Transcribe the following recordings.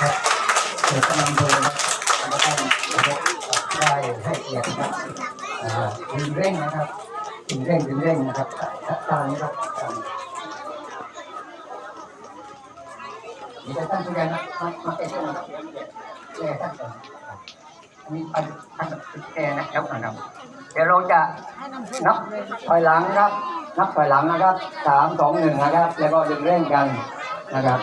ครับเกิดกำลังโดนะครับแล้วก็ได้ให้เกียรติครับอ่าดึงเร่งนะครับดึงเร่งดึงเร่งนะครับตามนี้ครับตามนี่จะตั้งตัวอย่งนะมามาเป็นตัวนะครับแก้ตั้งตัวอันนี้ปันปันแก้นะครับนะครับ เดี๋ยวเราจะนับถอยหลังครับ นับถอยหลังนะครับสามสองหนึ่งนะครับ แล้วก็ดึงเร่งกันนะครับ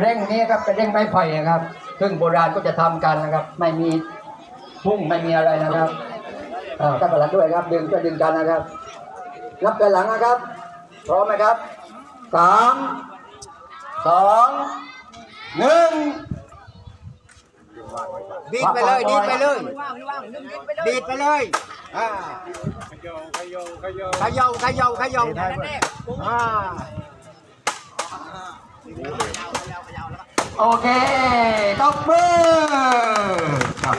เร่งนี้ครับเป็นเร่งไม้ไผ่นะครับ ซึ่งโบราณก็จะทำกันนะครับ ไม่มีพุ่งไม่มีอะไรนะครับเอ่อถ้าประหลัดด้วยครับ ดึงก็ดึงกันนะครับนับถอยหลังนะครับ พร้อมไหมครับสามสองหนึ่งดีดไปเลยดีดไปเลยดีดไปเลยอ่าขยงขยงขยงขยงขยงขยงอ่า โอเคตบมือครับ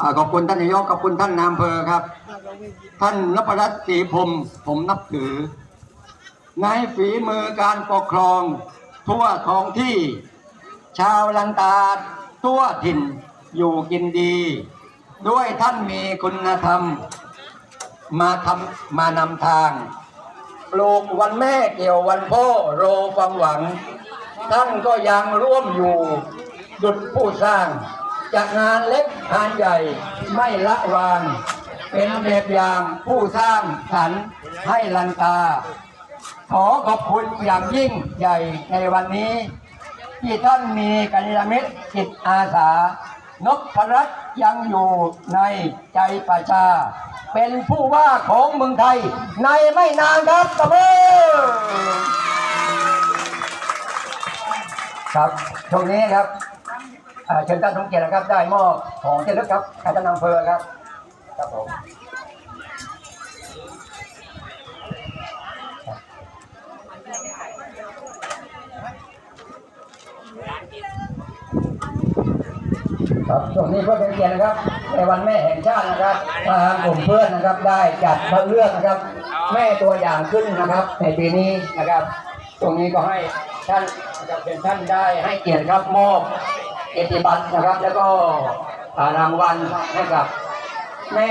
อ่าขอบคุณท่านนายกขอบคุณท่านนายอำเภอครับ ท่านนพรัตน์ศรีพรมผมนับถือ ในฝีมือการปกครอง ทั่วท้องที่ ชาวลันตาทั่วถิ่นอยู่กินดี ด้วยท่านมีคุณธรรม มาทำมานำทาง ปลูกวันแม่เกี่ยววันพ่อโรความหวัง ท่านก็ยังร่วมอยู่ ดุจผู้สร้าง จากงานเล็กงานใหญ่ไม่ละวาง เป็นแบบอย่างผู้สร้างสรรค์ให้ลันตา ขอขอบคุณอย่างยิ่งใหญ่ในวันนี้ ที่ท่านมีกัลยาณมิตรจิตอาสา นพรัตน์ยังอยู่ในใจประชา เป็นผู้ว่าของเมืองไทย ในไม่นานครับตบมือครับตรงนี้ครับเชิญท่านสมเกียรตินะครับได้มอบของเจ้าลึกครับท่านนำอำเภอครับครับผม ครับช่วงนี้เพื่อเป็นเกียรตินะครับในวันแม่แห่งชาตินะครับทางกลุ่มเพื่อนนะครับได้จัดเรื่องนะครับ แม่ตัวอย่างขึ้นนะครับ ในปีนี้นะครับ ตรงนี้ก็ให้ท่านนะครับเป็นท่านได้ให้เกียรติครับมอบเกียรติบัตรนะครับ แล้วก็อ่ารางวัลให้กับแม่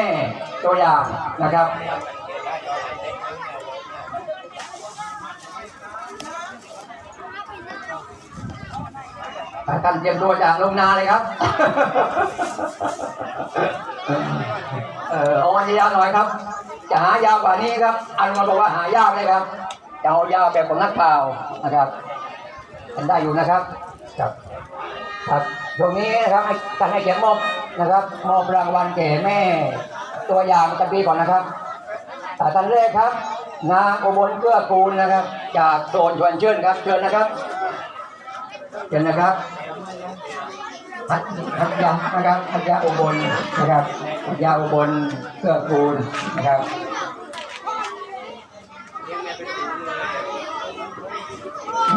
ตัวอย่างนะครับ ท่านเตรียมตัวจากลงนาเลยครับ เออเอาวันยาวหน่อยครับ จะหายาวกว่านี้ครับอันมาบอกว่าหายากเลยครับจะเอายาวแบบของนักข่าวนะครับมันได้อยู่นะครับ ครับ ครับ ตรงนี้นะครับให้ท่านให้เขียนมอบนะครับ มอบรางวัลแก่แม่ ตัวอย่างประปีก่อนนะครับอ่าท่านแรกครับนางอุบลเกื้อกูลนะครับ จากโซนชวนเชื่นครับเชิญนะครับ เชิญนะครับพัทพัทยานะครับพัทยาอุบลนะครับพัทยาอุบลเกื้อกูลนะครับ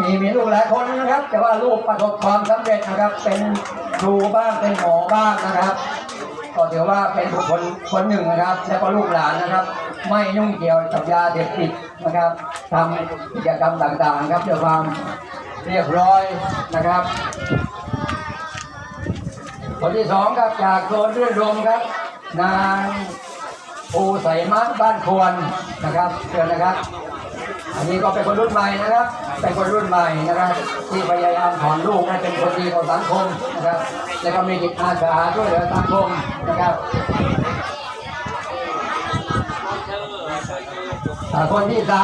มีมีลูกหลายคนนะครับ แต่ว่าลูกประสบความสำเร็จนะครับ เป็นครูบ้างเป็นหมอบ้างนะครับก็ถือว่าเป็นบุคคลคนหนึ่งนะครับ แล้วก็ลูกหลานนะครับ ไม่ยุ่งเกี่ยวกับยาเสพติดนะครับทำกิจกรรมต่างๆนะครับด้วยความ เรียบร้อยนะครับคนที่สองครับจากโซนเรื่อนรมครับ นางภูใสมัดบ้านควรนะครับเชิญนะครับ อันนี้ก็เป็นคนรุ่นใหม่นะครับ เป็นคนรุ่นใหม่นะครับ ที่พยายามถอนลูกให้เป็นคนดีของสังคมนะครับ แล้วก็มีจิตอาสาช่วยเหลือสังคมนะครับคนที่สาม